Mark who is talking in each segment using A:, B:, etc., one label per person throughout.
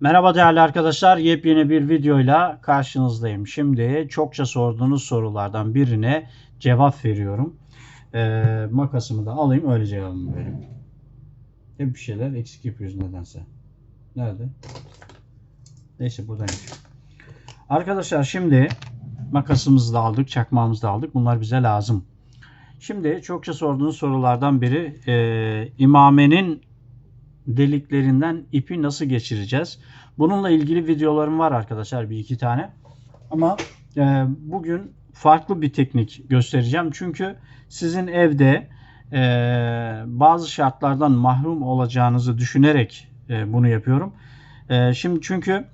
A: Merhaba değerli arkadaşlar. Yepyeni bir videoyla karşınızdayım. Şimdi çokça sorduğunuz sorulardan birine cevap veriyorum. Ee, makasımı da alayım öyle cevabımı vereyim. Hep bir şeyler eksik yapıyoruz nedense. Nerede? Neyse buradaymış. Arkadaşlar şimdi makasımızı da aldık, çakmağımızı da aldık. Bunlar bize lazım. Şimdi çokça sorduğunuz sorulardan biri e, imamenin deliklerinden ipi nasıl geçireceğiz? Bununla ilgili videolarım var arkadaşlar bir iki tane. Ama e, bugün farklı bir teknik göstereceğim. Çünkü sizin evde e, bazı şartlardan mahrum olacağınızı düşünerek e, bunu yapıyorum. E, şimdi çünkü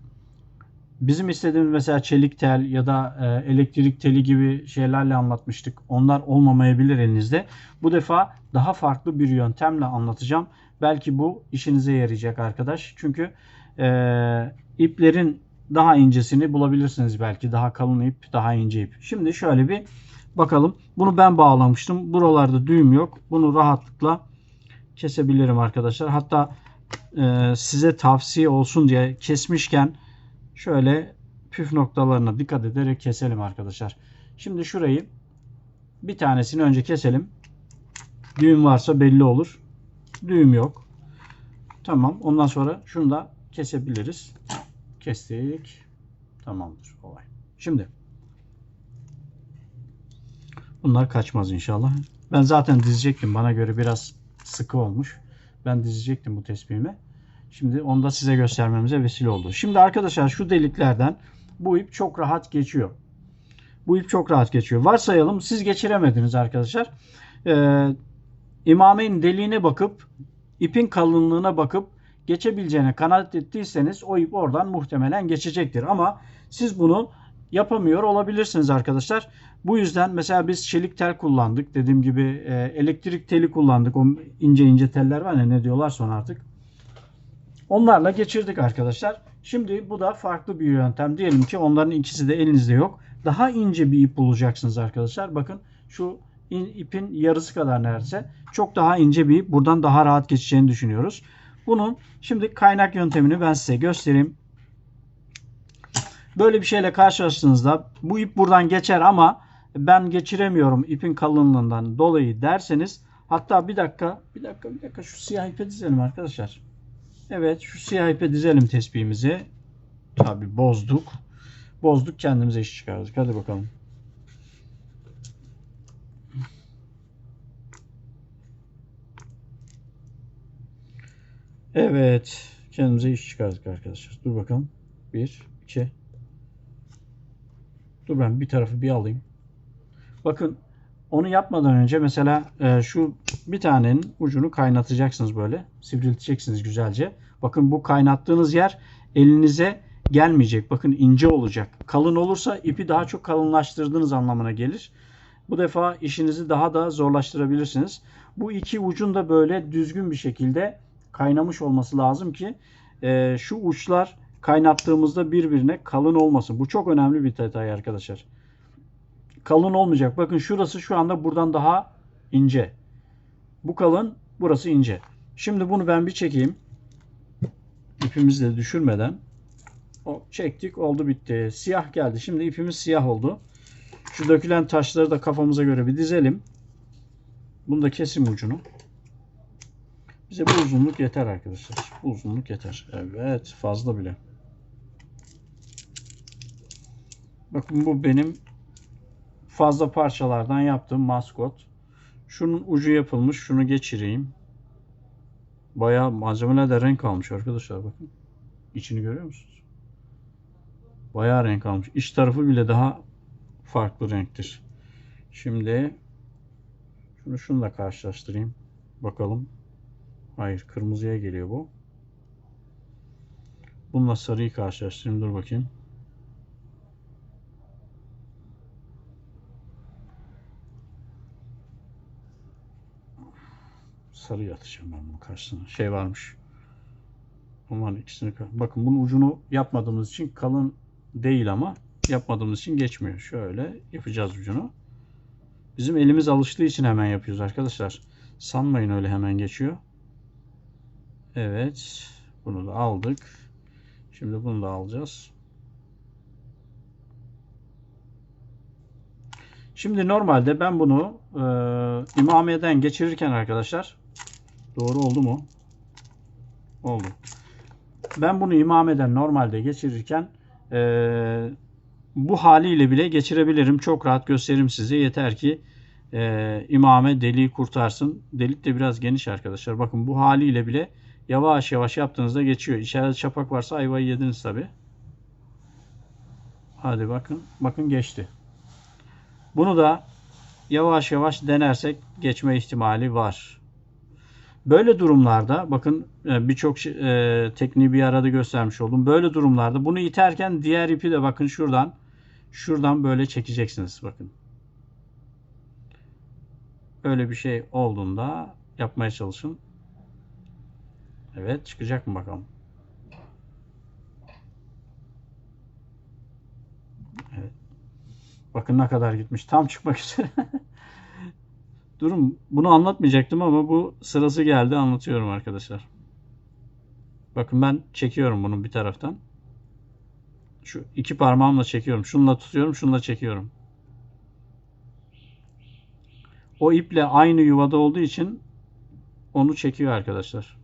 A: bizim istediğimiz mesela çelik tel ya da e, elektrik teli gibi şeylerle anlatmıştık. Onlar olmamayabilir elinizde. Bu defa daha farklı bir yöntemle anlatacağım. Belki bu işinize yarayacak arkadaş. Çünkü e, iplerin daha incesini bulabilirsiniz belki. Daha kalın ip, daha ince ip. Şimdi şöyle bir bakalım. Bunu ben bağlamıştım. Buralarda düğüm yok. Bunu rahatlıkla kesebilirim arkadaşlar. Hatta e, size tavsiye olsun diye kesmişken şöyle püf noktalarına dikkat ederek keselim arkadaşlar. Şimdi şurayı bir tanesini önce keselim. Düğüm varsa belli olur. Düğüm yok. Tamam. Ondan sonra şunu da kesebiliriz. Kestik. Tamamdır olay. Şimdi bunlar kaçmaz inşallah. Ben zaten dizecektim. Bana göre biraz sıkı olmuş. Ben dizecektim bu tespihimi. Şimdi onu da size göstermemize vesile oldu. Şimdi arkadaşlar şu deliklerden bu ip çok rahat geçiyor. Bu ip çok rahat geçiyor. Varsayalım siz geçiremediniz arkadaşlar. Ee, imameyn deliğine bakıp ipin kalınlığına bakıp geçebileceğine kanaat ettiyseniz o ip oradan muhtemelen geçecektir. Ama siz bunu yapamıyor olabilirsiniz arkadaşlar. Bu yüzden mesela biz çelik tel kullandık. Dediğim gibi e, elektrik teli kullandık. O ince ince teller var ya ne diyorlar sonra artık. Onlarla geçirdik arkadaşlar. Şimdi bu da farklı bir yöntem. Diyelim ki onların ikisi de elinizde yok. Daha ince bir ip bulacaksınız arkadaşlar. Bakın şu ipin yarısı kadar neredeyse. Çok daha ince bir ip. Buradan daha rahat geçeceğini düşünüyoruz. Bunun şimdi kaynak yöntemini ben size göstereyim. Böyle bir şeyle karşılaştığınızda bu ip buradan geçer ama ben geçiremiyorum ipin kalınlığından dolayı derseniz hatta bir dakika bir dakika bir dakika şu siyah ipe dizelim arkadaşlar. Evet şu siyah ipe dizelim tespihimizi. Tabi bozduk. Bozduk kendimize iş çıkardık. Hadi bakalım. Evet. Kendimize iş çıkardık arkadaşlar. Dur bakalım. Bir, iki. Dur ben bir tarafı bir alayım. Bakın onu yapmadan önce mesela e, şu bir tanenin ucunu kaynatacaksınız böyle. Sivrilteceksiniz güzelce. Bakın bu kaynattığınız yer elinize gelmeyecek. Bakın ince olacak. Kalın olursa ipi daha çok kalınlaştırdığınız anlamına gelir. Bu defa işinizi daha da zorlaştırabilirsiniz. Bu iki ucun da böyle düzgün bir şekilde kaynamış olması lazım ki e, şu uçlar kaynattığımızda birbirine kalın olmasın. Bu çok önemli bir detay arkadaşlar. Kalın olmayacak. Bakın şurası şu anda buradan daha ince. Bu kalın, burası ince. Şimdi bunu ben bir çekeyim. İpimizi de düşürmeden. O çektik, oldu bitti. Siyah geldi. Şimdi ipimiz siyah oldu. Şu dökülen taşları da kafamıza göre bir dizelim. Bunu da kesim ucunu. Bize bu uzunluk yeter arkadaşlar. Bu uzunluk yeter. Evet fazla bile. Bakın bu benim fazla parçalardan yaptığım maskot. Şunun ucu yapılmış. Şunu geçireyim. Bayağı malzemeler de renk almış arkadaşlar bakın. İçini görüyor musunuz? Bayağı renk almış. İç tarafı bile daha farklı renktir. Şimdi şunu şunla karşılaştırayım. Bakalım. Hayır kırmızıya geliyor bu. Bununla sarıyı karşılaştırayım. Dur bakayım. Sarı atacağım ben bunun karşısına. Şey varmış. Bunların ikisini bakın bunun ucunu yapmadığımız için kalın değil ama yapmadığımız için geçmiyor. Şöyle yapacağız ucunu. Bizim elimiz alıştığı için hemen yapıyoruz arkadaşlar. Sanmayın öyle hemen geçiyor. Evet. Bunu da aldık. Şimdi bunu da alacağız. Şimdi normalde ben bunu e, imameden geçirirken arkadaşlar doğru oldu mu? Oldu. Ben bunu imameden normalde geçirirken e, bu haliyle bile geçirebilirim. Çok rahat gösteririm size. Yeter ki e, imame deliği kurtarsın. Delik de biraz geniş arkadaşlar. Bakın bu haliyle bile yavaş yavaş yaptığınızda geçiyor. İçeride çapak varsa ayvayı yediniz tabi. Hadi bakın. Bakın geçti. Bunu da yavaş yavaş denersek geçme ihtimali var. Böyle durumlarda bakın e, birçok e, tekniği bir arada göstermiş oldum. Böyle durumlarda bunu iterken diğer ipi de bakın şuradan şuradan böyle çekeceksiniz bakın. Öyle bir şey olduğunda yapmaya çalışın. Evet çıkacak mı bakalım. Evet. Bakın ne kadar gitmiş. Tam çıkmak üzere. Durum bunu anlatmayacaktım ama bu sırası geldi anlatıyorum arkadaşlar. Bakın ben çekiyorum bunu bir taraftan. Şu iki parmağımla çekiyorum. Şununla tutuyorum, şununla çekiyorum. O iple aynı yuvada olduğu için onu çekiyor arkadaşlar.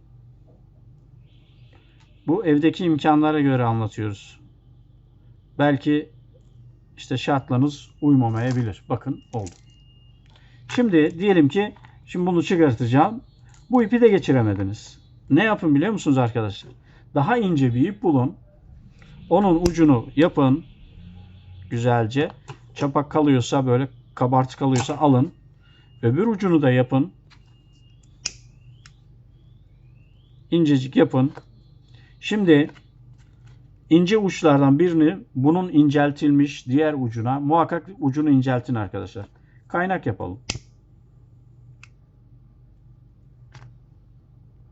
A: Bu evdeki imkanlara göre anlatıyoruz. Belki işte şartlarınız uymamayabilir. Bakın oldu. Şimdi diyelim ki şimdi bunu çıkartacağım. Bu ipi de geçiremediniz. Ne yapın biliyor musunuz arkadaşlar? Daha ince bir ip bulun. Onun ucunu yapın. Güzelce. Çapak kalıyorsa böyle kabartı kalıyorsa alın. Öbür ucunu da yapın. İncecik yapın. Şimdi ince uçlardan birini bunun inceltilmiş diğer ucuna muhakkak ucunu inceltin arkadaşlar. Kaynak yapalım.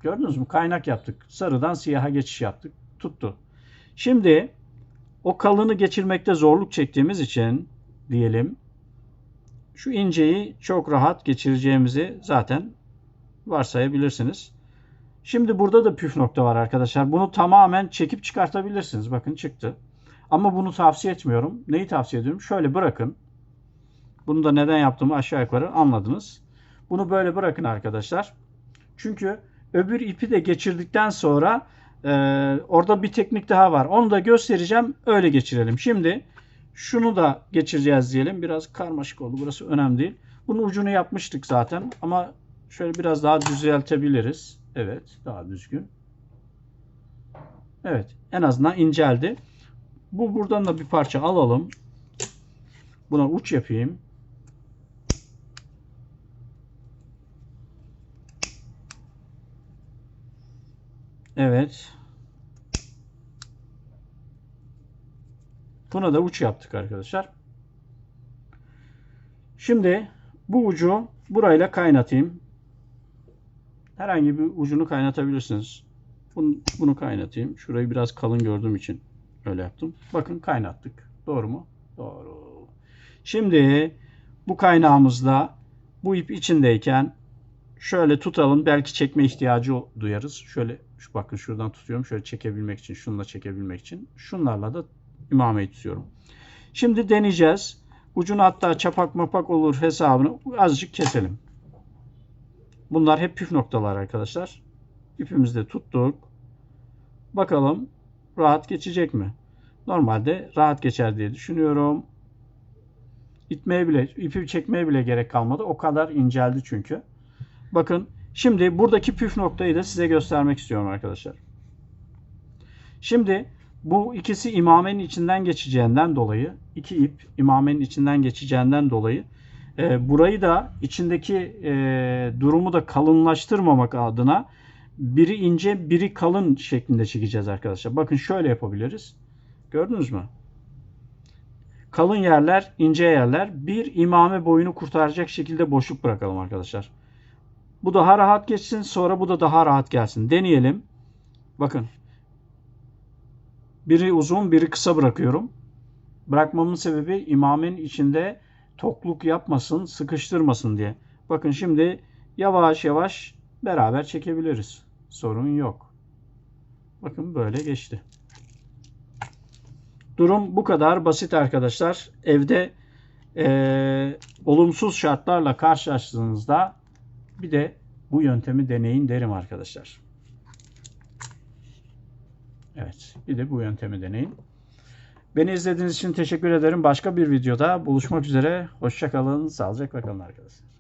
A: Gördünüz mü? Kaynak yaptık. Sarıdan siyaha geçiş yaptık. Tuttu. Şimdi o kalını geçirmekte zorluk çektiğimiz için diyelim şu inceyi çok rahat geçireceğimizi zaten varsayabilirsiniz. Şimdi burada da püf nokta var arkadaşlar. Bunu tamamen çekip çıkartabilirsiniz. Bakın çıktı. Ama bunu tavsiye etmiyorum. Neyi tavsiye ediyorum? Şöyle bırakın. Bunu da neden yaptığımı aşağı yukarı anladınız. Bunu böyle bırakın arkadaşlar. Çünkü öbür ipi de geçirdikten sonra e, orada bir teknik daha var. Onu da göstereceğim. Öyle geçirelim. Şimdi şunu da geçireceğiz diyelim. Biraz karmaşık oldu. Burası önemli değil. Bunun ucunu yapmıştık zaten. Ama şöyle biraz daha düzeltebiliriz. Evet. Daha düzgün. Evet. En azından inceldi. Bu buradan da bir parça alalım. Buna uç yapayım. Evet. Buna da uç yaptık arkadaşlar. Şimdi bu ucu burayla kaynatayım. Herhangi bir ucunu kaynatabilirsiniz. Bunu, bunu kaynatayım. Şurayı biraz kalın gördüğüm için öyle yaptım. Bakın kaynattık. Doğru mu? Doğru. Şimdi bu kaynağımızda bu ip içindeyken şöyle tutalım. Belki çekme ihtiyacı duyarız. Şöyle şu bakın şuradan tutuyorum. Şöyle çekebilmek için, şununla çekebilmek için. Şunlarla da imameyi tutuyorum. Şimdi deneyeceğiz. Ucunu hatta çapak mapak olur hesabını azıcık keselim. Bunlar hep püf noktalar arkadaşlar. İpimizi tuttuk. Bakalım rahat geçecek mi? Normalde rahat geçer diye düşünüyorum. İtmeye bile, ipi çekmeye bile gerek kalmadı. O kadar inceldi çünkü. Bakın şimdi buradaki püf noktayı da size göstermek istiyorum arkadaşlar. Şimdi bu ikisi imamenin içinden geçeceğinden dolayı iki ip imamenin içinden geçeceğinden dolayı e, burayı da içindeki e, durumu da kalınlaştırmamak adına biri ince biri kalın şeklinde çekeceğiz arkadaşlar. Bakın şöyle yapabiliriz. Gördünüz mü? Kalın yerler, ince yerler bir imame boyunu kurtaracak şekilde boşluk bırakalım arkadaşlar. Bu daha rahat geçsin. Sonra bu da daha rahat gelsin. Deneyelim. Bakın. Biri uzun, biri kısa bırakıyorum. Bırakmamın sebebi imamenin içinde tokluk yapmasın, sıkıştırmasın diye. Bakın şimdi yavaş yavaş beraber çekebiliriz. Sorun yok. Bakın böyle geçti. Durum bu kadar basit arkadaşlar. Evde eee, olumsuz şartlarla karşılaştığınızda bir de bu yöntemi deneyin derim arkadaşlar. Evet, bir de bu yöntemi deneyin. Beni izlediğiniz için teşekkür ederim. Başka bir videoda buluşmak üzere. Hoşçakalın, sağlıcakla kalın arkadaşlar.